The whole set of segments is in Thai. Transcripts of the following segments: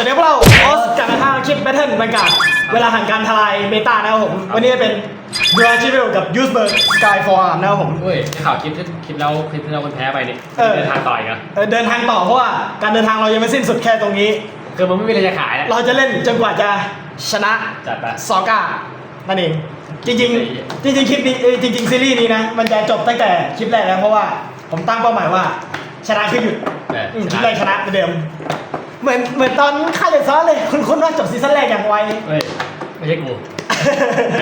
วัสดีครับพวกเราโอสจากทางคลิปแบทเทิลบรรยากาศเวลาแห่งการทลายเมตานะครับผม วันนี้เป็นบราชิเวลกับยูสเบิร์กสกายฟอร์มนะครับผม เฮ้ยได้ข่าวคลิปที่คลิปแล้วคลิปที่เราคนแพ้ไปนี่เออ เดินทางต่ออีกนะเออเดินทางต่อเพราะว่าการเดินทางเรายังไม่สิ้นสุดแค่ตรงนี้ คือมันไม่มีอะไรจะขายแล้ว เราจะเล่นจนกว่าจะชนะจัดไป ซอก้านั่นเอง จริงๆ จริง ๆ คลิปนี้เอ้ยจริง ๆ ซีรีส์นี้นะ มันจะจบตั้งแต่คลิปแรกแล้วเพราะว่าผมตั้งเป้าหมายว่า ชนะคือหยุดเอออืมชคลิปนะแรกชนะเหมือนเดิม เหมือนเหมือนตอนค่ายเลนซ้อนเลย คุณคุณว่าจบซีซั่นแรกอย่างไว เฮ้ยไม่ใช่กู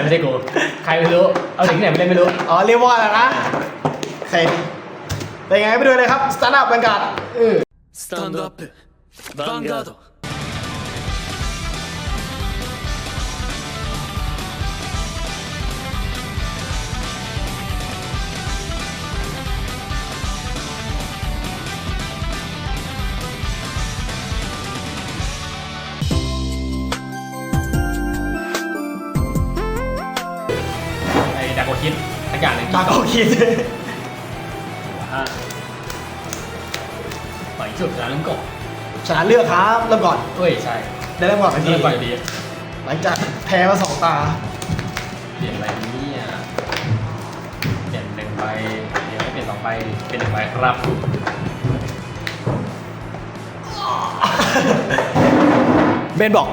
ไม่ใช่กูใครไม่รู้เอาถึงไหนไม่ได้ไม่รู้ อ๋อเรียกว่าแล้วนะโอเคเป็นไงไปดูเลยครับสตาร์ทอัพบรรยากาศเออ スタンドアップヴァンガード คิดทักอย่างหนึ่งตาโกคิดอ่าปล่อยจุดนะลุงกบชนะเลือกครับเริ่มก่อนเฮ้ยใช่ได้เริ่มก่อนทันทีเริ่มก่อนดีหลังจากแพ้มาสองตาเปลี่ยนอะไรเนี่ยเปลี่ยนหนึ่งใบเดี๋ยวไม่เปลี่ยนสองใบเป็นหนึ่งใบครับเบนบอก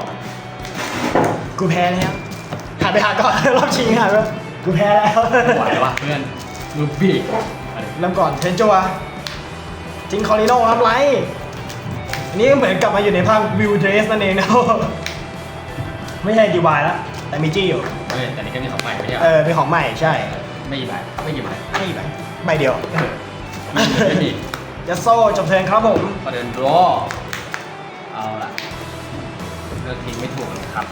กูแพ้แล้วหันไปหาก่อนรอบชิงหันไป กูแพ้แล้ว ไหววะเพื่อนลูบี้อะไรเริ่มก่อนเทนจัวจริงคอริโน่ครับไลท์อันนี้ก็เหมือนกลับมาอยู่ในภาควิวเดรสนั่นเองนะไม่ใช่ดีวายแล้วแต่มีจี้อยู่ เฮ้ยแต่นี่ก็มีของใหม่ไม่ใช่เหรเอออ เป็นของใหม่ใช่ ไม่กี่ใบไม่กี่ใบไม่ใบใบเดียวไม่มียัสโซ่จบเทิร์นครับผม ประเด็นรอเอาล่ะเลือกทิ้งไม่ถูกนะครับ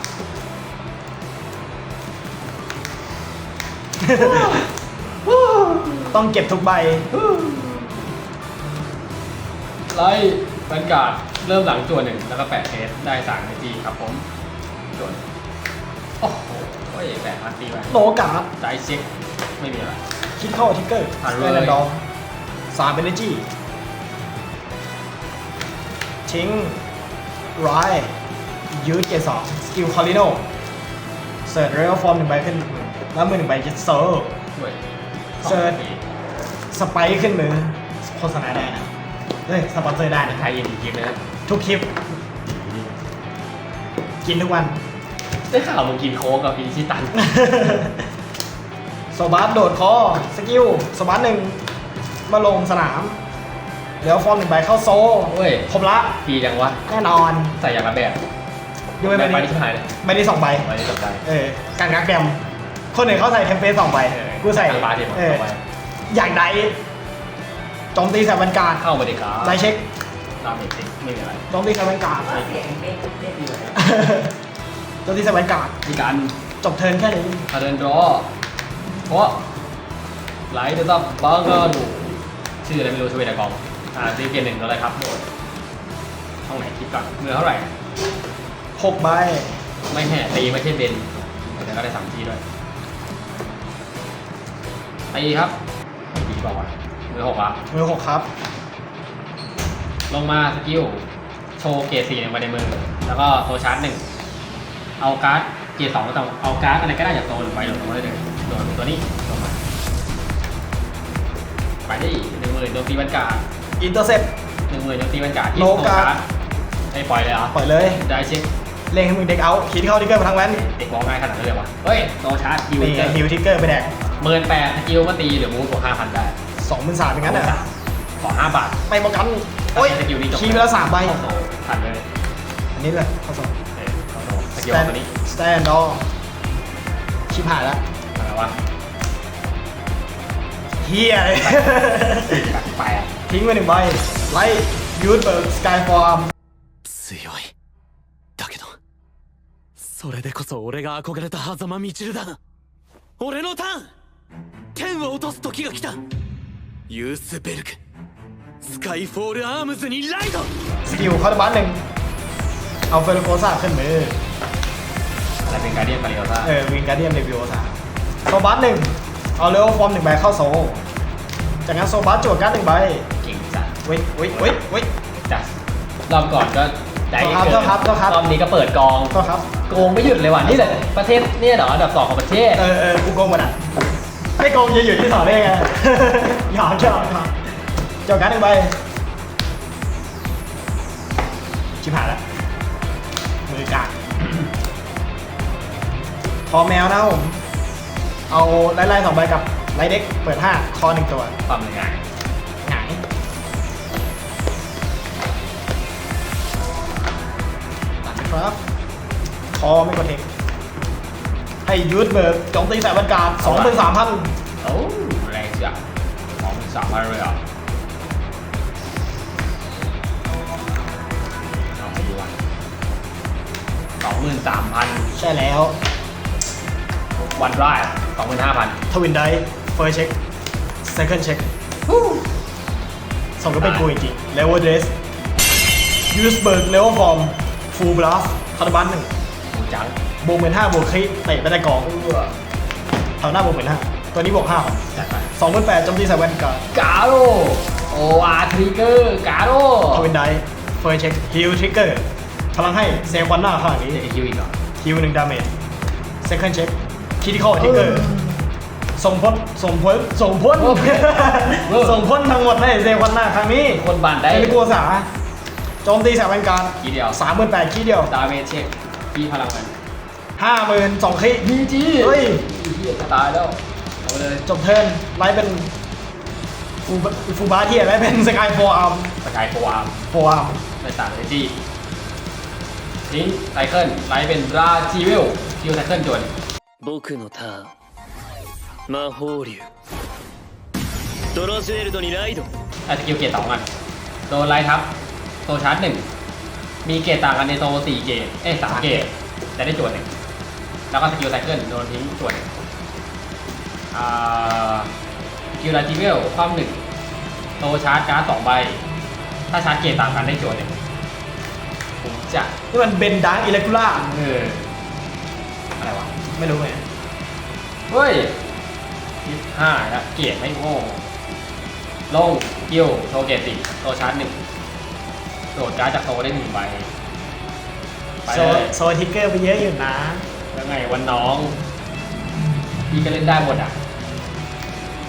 ต้องเก็บทุกใบ ไล่บรรยากาศเริ่มหลังจวนหนึ่งแล้วก็แปะเทสได้สามนาทีครับผมจวนโอ้โหแปะพันตีไปโนการ์ดได้เช็คไม่มีอะไรคิดเข้าทิกเกอร์ผ่านสเลยแตนดอร์สามเอเนจีทิ้งไรยืดเกรดสองสกิลคอริโนเสิร์ชเรลฟอร์มหนึ่งใบขึ้นมือ แล้วมือหนึ่งใบจะเซิร์ฟด้วยเซิร์ชสไปค์ขึ้นมือโฆษณาได้นะเฮ้ยสปอนเซอร์ได้นะไทยยินดีคลิปนะครับทุกคลิป กินทุกวัน ได้ข่าวมึงกินโค้กกับพีชิตันโซบัสโดดคอ สกิลโซบัสหนึ่งมาลงสนาม แล้วฟอร์มหนึ่งใบเข้าโซเฮ้ย ครบละดีจังวะ แน่นอน ใส่อย่างละแบบยกเว้นใบไปนี้ที่หายเลยใบนี้สองใบไปที่จบได้เออการงักแดม คนอื่นเขาใส่เทมเพลตสองใบเออกูใส่ทางบาร์เดียวเออสองใบ อย่างใดโจมตีใส่บรรการเข้ามาดีครับไดเช็คตามเด็กสิไม่มีอะไร โจมตีใส่บรรการไม่มีอะไรโจมตีใส่บรรการมีการจบเทิร์นแค่นี้พาเดินรอเพราะไลท์เดอะซับบังเกอร์ดูชื่ออะไรไม่รู้ช่วยแต่กอง อ่าซีเกมหนึ่งแล้วอะไรครับโหมดห้องไหนคิดก่อนเมื่อเท่าไหร่หกใบไม่แห่ตีไม่ใช่เบนแต่ก็ได้สามทีด้วย ตีครับดีบอกว่ามือหกอะมือหกครับ ลงมาสกิลโชว์เกรดสี่หนึ่งไปในมือ แล้วก็โซชาร์จหนึ่งเอาการ์ดเกรดสองก็ต้องเอาการ์ดอะไรก็ได้จากโซนไปโดดลงมาได้เลยโดดตัวนี้ลงมาไปได้อีกหนึ่งหมื่นโดนตีบรรกาศอินเตอร์เซปหนึ่งหมื่นโดนตีบรรกาศที่โลโซการ์ดชาร์จให้ปล่อยเลยเหรอปล่อยเลยได้เช็คเล่งให้มึงเด็กเอาคิดเข้าทิกเกอร์มาทั้งแว้นเด็กบอกง่ายขนาดนั้นเลยวะเฮ้ยโซชาร์จฮิวนี่เกอร์ฮิวทิกเกอร์ไปแดก หมื่นแปดสกิลก็ตีหรือมูฟบวกห้าพันได้ สองหมื่นสามอย่างนั้นอ่ะ ขอห้าบาท ไปประกันโอ้ย สกิลนี้จบ คีย์ไปแล้วสามใบ โอ้โหทันเลย อันนี้เลยผสม เอ้ยเอาโหส ส กิล แตน ตัวนี้ สแตนดอร์ชิบหายแล้ว อะไรวะ เฮียเลย แปด ทิ้งไปหนึ่งใบ ไล่ยูทเบิร์กสกายฟอร์ม 強いだけどそれでこそ俺が憧れた狭間みちるだ俺のターン 天を落とす時が来たユースベルクスカイフォールアームズにライド สกิลคอร์ดบัสหนึ่ง เอาเฟลโกซ่าขึ้นมือ อะไรเป็นการเดียนมาริโอซ่า เออวิงการเดียนเรวิโอซ่าโซบัสหนึ่ง เอาเลเวลฟอร์มหนึ่งใบเข้าโซ จากนั้นโซบัสจวดการ์ดหนึ่งใบ เก่งจัด เว้ยเว้ยเว้ยเว้ย จัดรอบก่อนก็ ใจ ครับ เกิ โทษครับโทษครับ รอบนี้ก็เปิดกอง ก็ครับ โกงไม่หยุดเลยว่ะนี่แหละประเทศเนี่ยเหรออันดับสองของประเทศ เออเออกูโกงหมดอ่ะ ไม่โกงจะอยู่ที่สองได้ไง หยอกหยอกหยอกจ้าการหนึ่งใบชิบหายแล้วมือกากพอแมวนะผมเอาไล่ๆสองใบกับไลท์เด็กเปิดห้าคอหนึ่งตัวความเหนื่อยหงายตัดนะครับคอไม่กดเทค ให้ยูดเบิร์กโจมตีใส่บรรกาศสองเป็นสามพันโอ้แรงจังสองหมื่นสามพันเลยเหรอเอาไปดูวันสองหมื่นสามพันใช่แล้ว วันแรกสองหมื่นห้าพันทวินไดเฟิร์สเช็คเซคันด์เช็คส่งก็เป็นกูจริงๆเลเวลเดรสยูสเบิร์กเลเวลฟอร์มฟูลบลัสคาร์บันหนึ่งบูจัง บวกหมื่นห้าบวกคริเตะไปได้กองแถวหน้าบวกหมื่นห้าตัวนี้บวกห้าจัดไปสองหมื่นแปดโจมตีใส่แวนการ์ดกาโรโออาร์ทริกเกอร์กาโรทวินไดเฟิร์สเช็คฮิลทริกเกอร์พลังให้เซควันหน้าข้างนี้เดี๋ยวคิวอีกเหรอฮิวหนึ่งดาเมจเซคันด์เช็คคิดคอทิกเกอร์ส่งพ้นส่งพ้นส่งพ้นส่งพ้นทั้งหมดให้เซควันหน้าครั้งนี้คนบานได้เป็นกูสาโจมตีสามพันการทีเดียวสามหมื่นแปดคีเดียวดาเมจเช็คที่พลังมัน ห้าหมื่นสองคี ดีจี เฮ้ย เฮียจะตายแล้วเอาไปเลย จบเทิร์นไลท์เป็นฟูบฟูบาเทียไลท์เป็นสกายโฟอาร์ม สกายโฟอาร์ม โฟอาร์ม ไม่ต่างเลยจีทิ้งไซเคิลไลท์เป็นราจีวิลคิวไซเคิลจวน 僕のターン魔法竜ドラジュエルドにライド ไอสกิลเกตสองอันโดนไลท์ทับโซชาร์จหนึ่งมีเกตต่างกันในโซสี่เกตเอ้ยสามเกตแต่ได้จวนหนึ่ง แล้วก็สกิลไซเคิลโดนทิ้งจวนสกิลราจีวิลความหนึ่งโซชาร์จการ์ดสองใบ ถ้าชาร์จเกตต่างกันได้จวนหนึ่งผมจะนี่มันเบนดาร์อิเล็กูล่าเอออะไรวะ ไม่รู้ไงเฮ้ยยี่ห้าแล้วเกียรไม่โง่ลงกิวโชว์เกตสิโซชาร์จหนึ่งโดดการ์ดจากโซได้หนึ่งใบโซโซทิกเกอร์ไปเยอะอยู่นะ แล้วไงวันน้อง พี่ก็เล่นได้หมดอะ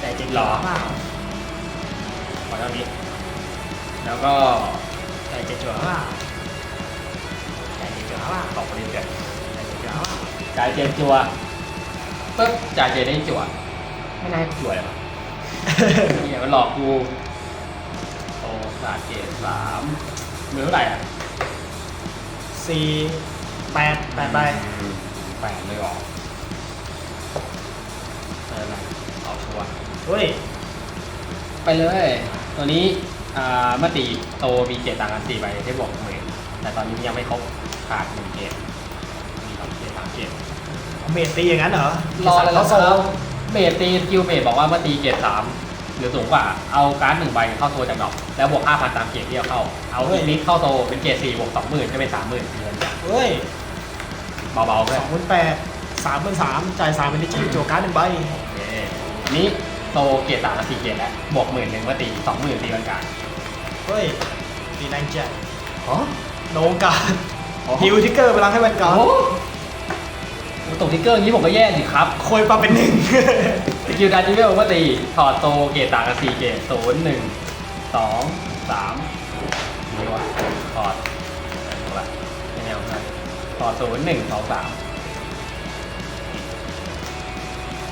แต่จริงหรอเปล่าขอเท่านี้ แล้วก็แต่จริงเปล่าแต่จริงเปล่าตอกไปเรื่อยแต่จริงเปล่าๆจ่ายเจนจัวปึ๊บจ่ายเจนได้จัวไม่น่าให้จัวเลยวะเนี่ยมันหลอกกูโตสาเกตสามมือเท่าไหร่อะสี่แปดแปดใบแปดเลยเหรอเอออะไรเอาชัวร์เฮ้ยไปเลย ตัวนี้อ่ามาตีโตมีเกตต่างกันสี่ใบได้บอกหมื่นแต่ตอนนี้ยังไม่ครบขาดหนึ่งเกตมีสองเกตสามเกตเมตตีอย่างนั้นเหรอรอเลยเขาแล้วโซเมตตีสกิลเมตบอกว่าเมื่อตีเกตสามหรือสูงกว่าเอาการ์ดหนึ่งใบเข้าโซจากดอก แล้วบวกห้าพันตามเกตที่เอาเข้า เอาอีกนิดเข้าโซเป็นเกตสี่บวกสองหมื่นก็เป็นสามหมื่นเดือนจ้ะเฮ้ย เบาๆเพื่สอนองพันแปดสามพันสามจ่ายสามเป็นดิจิโจการ์ดหนึ่งใบโอเคนี่โตเกตต่างกันสี่เกตแล้วบวกหมื่นหนึ่งเมื่อตีสองหมื่นตีวันกลางเฮ้ยตีแรงเจ็ดอ๋อโนการ์ดฮิวทิกเกอร์พลังให้แวนการ์ดโอ้ตกทิกเกอร์อย่างนี้ผมก็แย่สิครับโคยปรับเป็นหนึ่งสกิลดาจิเวลเมื่อตีถอดโตเกตต่างกันสี่เกตศูนย์หนึ่งสองสาม ถอดศูนย์หนึ่งสองสาม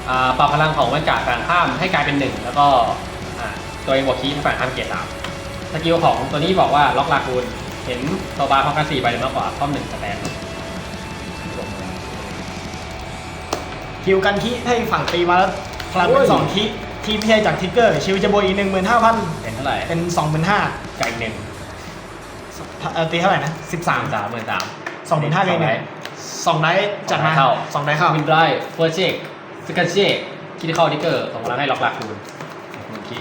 อ่าปรับพลังของวันกาดฝั่งข้ามให้กลายเป็นหนึ่งแล้วก็อ่าตัวเองบวกคีย์ให้ฝั่งข้ามเกตสามสกิลของตัวนี้บอกว่าล็อกลาคูนเห็นโซบาร์พร้อมกันสี่ใบหรือมากกว่าพร้อมหนึ่งสแตนฮิวกันคิให้ฝั่งตีมาแล้วพลังเป็นสองคิที่ไม่ใช่จากทิกเกอร์ชิวจะบวกอีกหนึ่งหมื่นห้าพันเป็นเท่าไหร่เป็นสองหมื่นห้าไก่หนึ่งตีเท่าไหร่นะสิบสามสามหมื่นสาม สองหมื่นห้าเลยหนึ่งสองได้จัดมาเข้าสองได้เข้าวินไรเฟิร์สเช็คสกัดเช็คคิดเข้าดิกเกอร์ส่งพลังให้ล็อกลาคูนหนึ่งคิ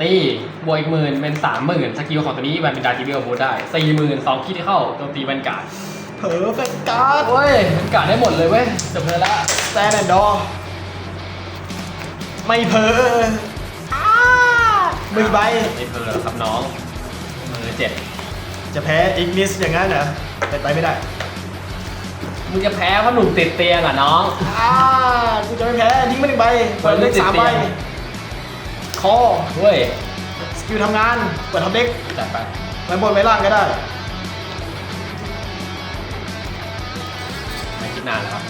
ตีบวกอีกหมื่นเป็นสามหมื่นสกิลของตัวนี้มันเป็นดาจิเบลบูได้สี่หมื่นสองคิดเข้าโจมตีแวนการ์ดเผลอเป็นการ์ดโอ้ยแวนการ์ดได้หมดเลยเว้ยจบเลยละสแตนแอนด์ดอไม่เผลออ้ามือใบไม่เพลอครับน้องมือเจ็ด จะแพ้อีกนิสอย่างนั้นเหรอเป็นไปไม่ได้ มึงจะแพ้เพราะหนุ่มติดเตียงอะน้อง อ่ากูจะไม่แพ้ทิ้งมาหนึ่งใบเปิดเลขสามใบคอเว้ย สกิลทำงาน เปิดท็อปเด็กจัดไปไว้บนไว้ล่างก็ได้ไม่คิดนานแล้วครับ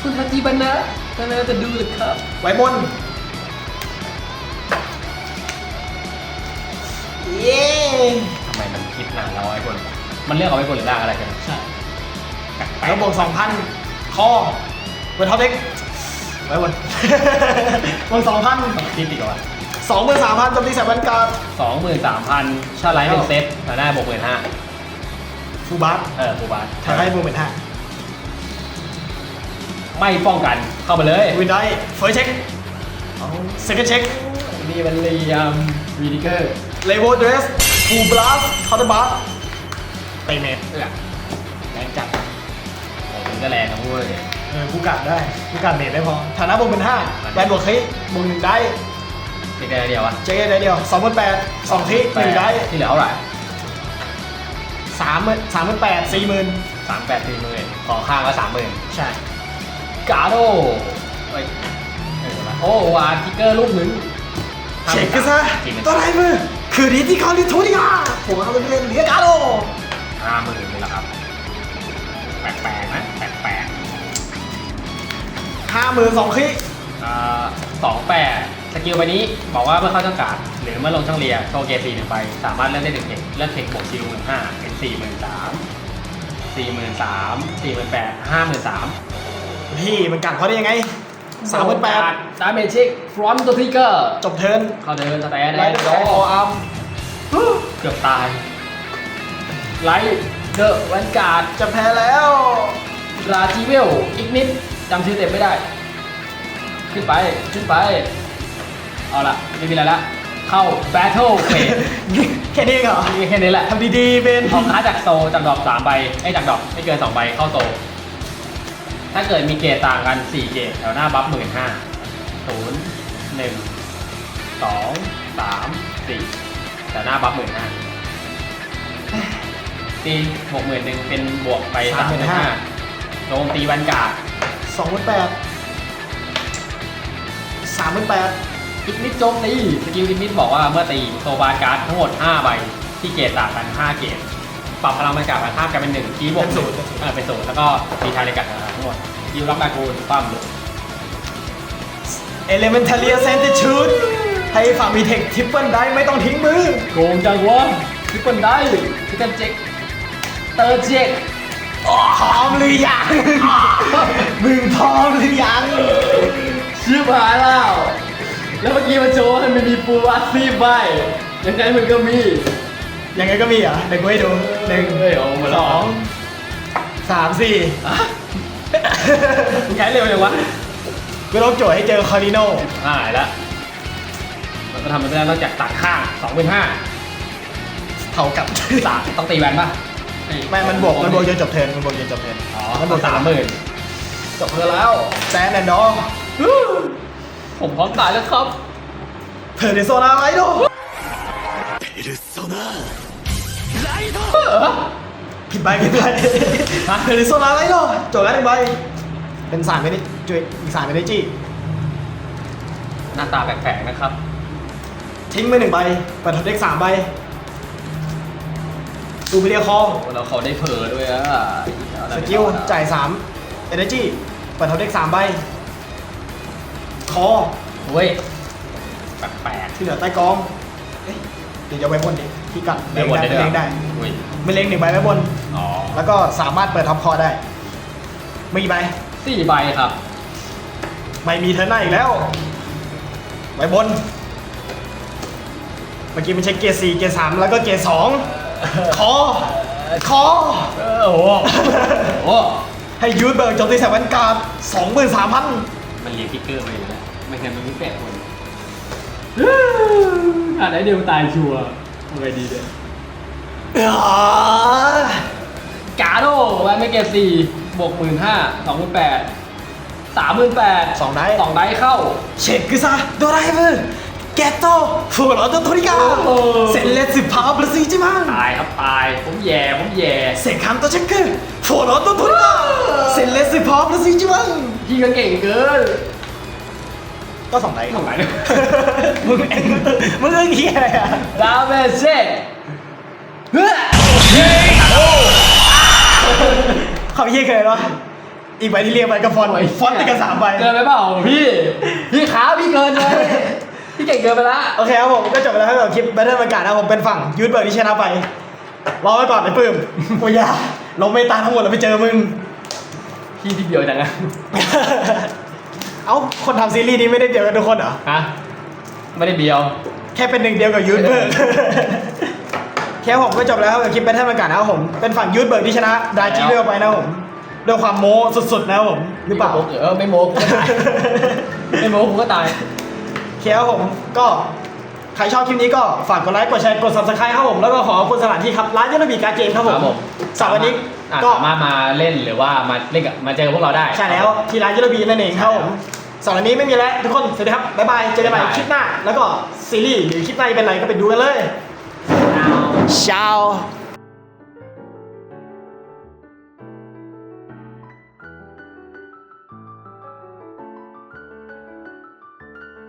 คุณฮาจิบันนะก็น่าจะดูเลยครับ ไว้บน เย้ ทำไมมันคิดนานแล้วไอ้คนมันเลือกเอาไว้บนหรือล่างอะไรกันใช่แปลกแล้วบวกสองพันคอเปิดท็อปเด็กไว้บนบวกสองพันต้องคิดอีกว่าสองหมื่นสามพันจำตีแสบวันการ์ดสองหมื่นสามพันชาไลท์เป็นเซตแต่ได้บวกหมื่นห้าฟูบัสเออบูบาสทางให้บวกหมื่นห้าไม่ป้องกันเข้ามาเลยวินได้เฟิร์สเช็คเซคันด์เช็คนี่มันเรียมวีดิเกอร์เลเวลเดรส ฟูบลัสคาร์ดบัสไปเมทเออแรงจัดโอ้ถึงก็แรงนะเว้ยเออกูกัดได้กูกัดเมทไม่พอฐานะบวกเป็นห้าแบนบวกคลิบวกหนึ่งได้นี่แค่เดียวอะเจ๊ได้เดียวสองหมื่นแปดสองคลิหนึ่งได้ที่เหลือเท่าไหร่สามหมื่นสามหมื่นแปดสี่หมื่นสามแปดสี่หมื่นของข้างละสามหมื่นใช่กาโดเฮ้ยเออมาโอ้วาทิกเกอร์ลูกหนึ่งเช็คกันซะจริงตัวไรมือ คือดีที่เขาลิทูนิกาผมเอาไปเล่นเหลียกาโดห้าหมื่นเลยละครับ แปลกๆนะแปลกห้าหมื่นสองคลิๆอ่าสองแปดสกิลใบนี้บอกว่าเมื่อเข้าช่องการดหรือเมื่อลงช่องเรียโชว์เกรดสี่หนึ่งไปสามารถเลือกได้หนึ่งเทคเลือกเทคบวกคิวหมื่นห้าเป็นสี่หมื่นสามสี่หมื่นสามสี่หมื่นแปดห้าหมื่นสามพี่มันกัดเขาได้ยังไง สามหมื่นแปดดาเมจเช็คฟรอนต์ตัวทิกเกอร์จบเทิร์นเขาเดินสแตนไลได้ท์โดแอร์ฟอร์อาร์มเกือบตายไลท์เดอะแวนการ์ดจะแพ้แล้วราจิเวลอีกนิดจำชื่อเต็มไม่ได้ ขึ้นไป ขึ้นไป เอาละไม่มีอะไรละ เข้า Battle Phase แค่นี้เหรอมีแค่นี้แหละทำดีๆเป็นเอาค้าจากโซจากดอกสามใบไอ้ยจากดอกไม่เกินสองใบเข้าโซ ถ้าเกิดมีเกรดต่างกันสี่เกรดแถวหน้าบัฟหมื่นห้าศูนย์หนึ่งสองสามสี่แถวหน้าบัฟหมื่นห้าตีบวกหมื่นหนึ่งเป็นบวกไปสามหมื่นห้าโจมตีวันกาดสองหมื่นแปดสามหมื่นแปดอีกนิดโจมตีสกิลอีกนิดบอกว่าเมื่อตีโซบาร์การ์ดทั้งหมด 5 ใบ ที่เกรดต่างกัน 5 เกรด ปรับพลังบรรยากาศกันห้ากลายเป็นหนึ่งคีย์บวกศูนย์เออเป็นศูนย์แล้วก็มีทายในกัดทั้งหมดยิวล็อกดากูลปั้มเลยเอเลเมนทัลเลียเซนติชูดให้ฝั่งมีเทคทิปเปิลได้ไม่ต้องทิ้งมือโกงจังวะทิปเปิลได้ทิปเปิลเจ็คเตอร์เจ็คพร้อมหรือยังมึงพร้อมหรือยังชิบหายแล้ว แล้วเมื่อกี้มาโชว์ให้มันมีปูอัดซีใบยังไงมันก็มี ยังไงก็มีเหรอเดี๋ยวกูให้ดูหนึ่ง เฮ้ยเอาหมด ส แล้ว องสามสี่ มึงใช้เร็วจังวะ กูต้องโจทย์ให้เจอคอริโน หายแล้วมันก็ทำไม่ได้นอกจากตัดข้างสองเป็นห้า เท่ากับ สามต้องตีแวนป่ะ ไม่มันบวกมันบวกจนจบเทิร์นมันบวกจนจบเทิร์น อ๋อ มันบวก สามหมื่นจบแล้ว แซนแอนด์ดอ ผมพร้อมตายแล้วครับ เพอร์เนโซนาไลโด ペルソナライド ผิดใบผิดใบเพอร์เนโซนาไลโดโจทย์กันหนึ่งใบ เป็นสามไม่ได้จุยอีกสามไม่ได้จี้หน้าตาแปลกๆนะครับ ทิ้งไปหนึ่งใบเปิดท็อปเด็กสามใบดูไปเรียคอแล้วเขาได้เผลอด้วยอะสกิลจ่ายสามเอเนจีเปิดท็อปเด็กสามใบ คอเว้ยแปลกที่เหลือใต้กองเอ๊ะเดี๋ยวจะไว้บนดิที่กัดๆเล็งได้ด้วเล็งได้ อุ้ยไม่เล็งหนึ่งใบไว้บน อ๋อแล้วก็สามารถเปิดท็อปคอได้ไม่กี่ใบสี่ใบครับ ไม่มีเทอร์หน้าอีกแล้วไว้บน เมื่อกี้มันใช้เกียร์สี่เกียร์สามแล้วก็เกียร์สองคอคอ เออโอ้โห โอ้ให้ยูทเบิร์กโจมตีแสวันการ์ดสองหมื่นสามพันมันเรียนพิกเกอร์มาอยู่แล้วไม่งั้นมันไม่แปลกคน อ่านได้เดียวตายชัวร์ทำไงดีเนี่ย กาโดแวนไม่เก็บสี่บวกหมื่นห้าสองหมื่นแปดสามหมื่นแปดสองได้สองได้เข้าเช็คคือซะโดไรเวอร์แกตโตฟูรอโตโทริกาโอ้โหเซนเลสิพาวเปอร์ซีจิมันตายครับตาย ผมแย่ ผมแย่เซคันโตเช็คคือฟูรอโตโทริกาเซนเลสิพาวเปอร์ซีจิมันพี่ก็เก่งเกินก็สองไลท์ทำไมเนี่ยมึงเองมึงเอ็งเฮียอะไรอะดาเมจเช่ เฮ้ยเขาเฮียเคยปะอีกใบที่เรียกไปกับฟอนต์ฟอนต์ติดกันสามใบ เกินไปเปล่าพี่ พี่ขาพี่เกินเลย พี่เก่งเกินไปละโอเคครับผมก็จบไปแล้วครับกับคลิปแบทเทิลบรรยากาศนะครับผมเป็นฝั่งยูทเบิร์ดที่ชนะไปรอไว้ก่อนไอ้ปื้มโอ้ยาเราไม่ตามทั้งหมดเราไปเจอมึง พี่ที่เดียวจังอะเอ้าคนทำซีรีส์นี้ไม่ได้เดียวกันทุกคนเหรอ ฮะ ไม่ได้เดียว แค่เป็นหนึ่งเดียวกับยูทเบิร์ก แค่ผมก็จบแล้วครับกับคลิปแบทเทิลบรรยากาศนะครับผม เป็นฝั่งยูทเบิร์กที่ชนะ ดาจิเลือกไปนะครับผมด้วยความโม้สุดๆนะครับผม หรือเปล่าโมเออไม่โมกูก็ตาย ไม่โมกูก็ตาย โอเคครับผมก็ ใครชอบคลิปนี้ก็ฝากกดไลค์ กดแชร์ กด subscribe ครับผม แล้วก็ขอขอบคุณสถานที่ครับ ร้านยันบีการ์เกมครับผครัมบผมเสาร์วันนี้อะก็ สามารถมาเล่นหรือว่ามาเล่นกับมาเจอพวกเราได้ ใช่แล้วที่ร้านยันบีนั่นเองครับผมเสาร์วันนี้ไม่มีแล้วทุกคน สวัสดีครับ บ๊ายบาย เจอกันใหม่คลิปหน้า แล้วก็ซีรีส์หรือคลิปหน้าจะเป็นอะไรก็ไปดูกันเลย เอา ciao